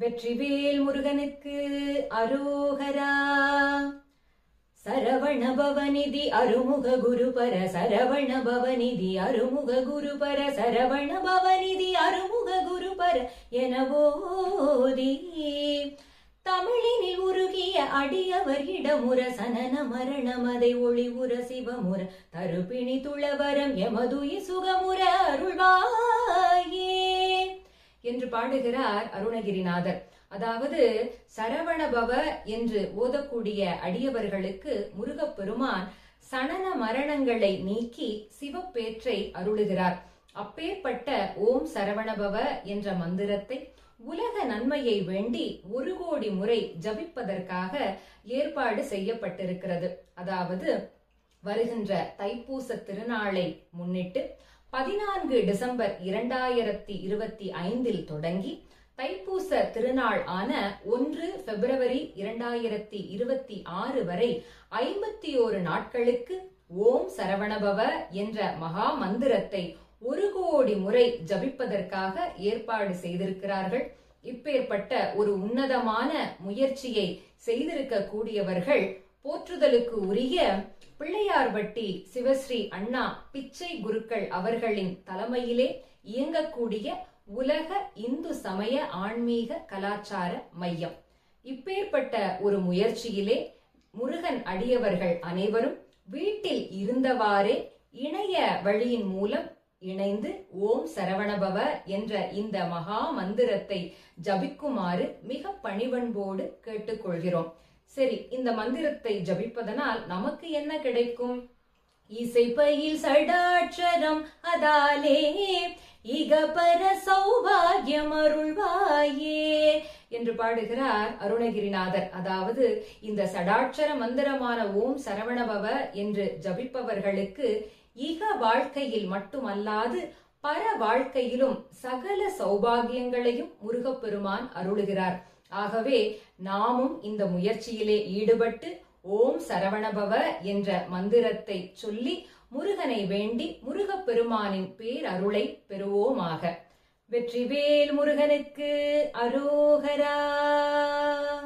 வெற்றிவேல் முருகனுக்கு அரோகரா. சரவண பவநிதி அருமுக குருபர சரவண பவநிதி அருமுக குருபர சரவண பவநிதி அருமுக குருபர எனவோதி. தமிழினில் உருகிய அடியவர் இடமுற சனன மரணமதை ஒளிவுற சிவமுற தருப்பிணி துளவரம் எமதுயி சுகமுற அருள்வாயே. என்று பாடுகிறார் அருணகிரிநாதர். அதாவது சரவணபவ என்று ஓதக்கூடிய அடியவர்களுக்கு முருகப்பெருமான் சனன மரணங்களை நீக்கி சிவப்பேற்றை அருளுகிறார். அப்பேற்பட்ட ஓம் சரவணபவ என்ற மந்திரத்தை உலக நன்மையை வேண்டி ஒரு கோடி முறை ஜபிப்பதற்காக ஏற்பாடு செய்யப்பட்டிருக்கிறது. அதாவது வருகின்ற தைப்பூச திருநாளை முன்னிட்டு பதினான்கு டிசம்பர் இரண்டாயிரத்தி இருபத்தி ஐந்தில் தொடங்கி தைப்பூச திருநாள் ஆன ஒன்று பிப்ரவரி இரண்டாயிரத்தி இருபத்தி ஆறு வரை ஐம்பத்தி ஓரு நாட்களுக்கு ஓம் சரவணபவ என்ற மகா மந்திரத்தை ஒரு கோடி முறை ஜபிப்பதற்காக ஏற்பாடு செய்திருக்கிறார்கள். இப்பேற்பட்ட ஒரு உன்னதமான முயற்சியை செய்திருக்க கூடியவர்கள் போற்றுதலுக்கு உரிய பிள்ளையார்பட்டி சிவஸ்ரீ அண்ணா பிச்சை குருக்கள் அவர்களின் தலைமையிலே இயங்கக்கூடிய உலக இந்து சமய ஆன்மீக கலாச்சார மையம். இப்பேற்பட்ட ஒரு முயற்சியிலே முருகன் அடியவர்கள் அனைவரும் வீட்டில் இருந்தவாறே இணைய வழியின் மூலம் இணைந்து ஓம் சரவணபவ என்ற இந்த மகா மந்திரத்தை ஜபிக்குமாறு மிக பணிவன்போடு கேட்டுக்கொள்கிறோம். சரி இந்த மந்திரத்தை ஜபிப்பதனால் நமக்கு என்ன கிடைக்கும்? இசைப்பையில் சடாட்சரம் அதாலே இகபர சௌபாகியம் அருள்வாயே என்று பாடுகிறார் அருணகிரிநாதர். அதாவது இந்த சடாட்சர மந்திரமான ஓம் சரவணபவ என்று ஜபிப்பவர்களுக்கு இக வாழ்க்கையில் மட்டுமல்லாது பர வாழ்க்கையிலும் சகல சௌபாகியங்களையும் முருகப்பெருமான் அருளுகிறார். ஆகவே நாமும் இந்த முயற்சியிலே ஈடுபட்டு ஓம் சரவணபவ என்ற மந்திரத்தை சொல்லி முருகனை வேண்டி முருகப்பெருமானின் பேரருளை பெறுவோமாக. வெற்றிவேல் முருகனுக்கு அரோகரா!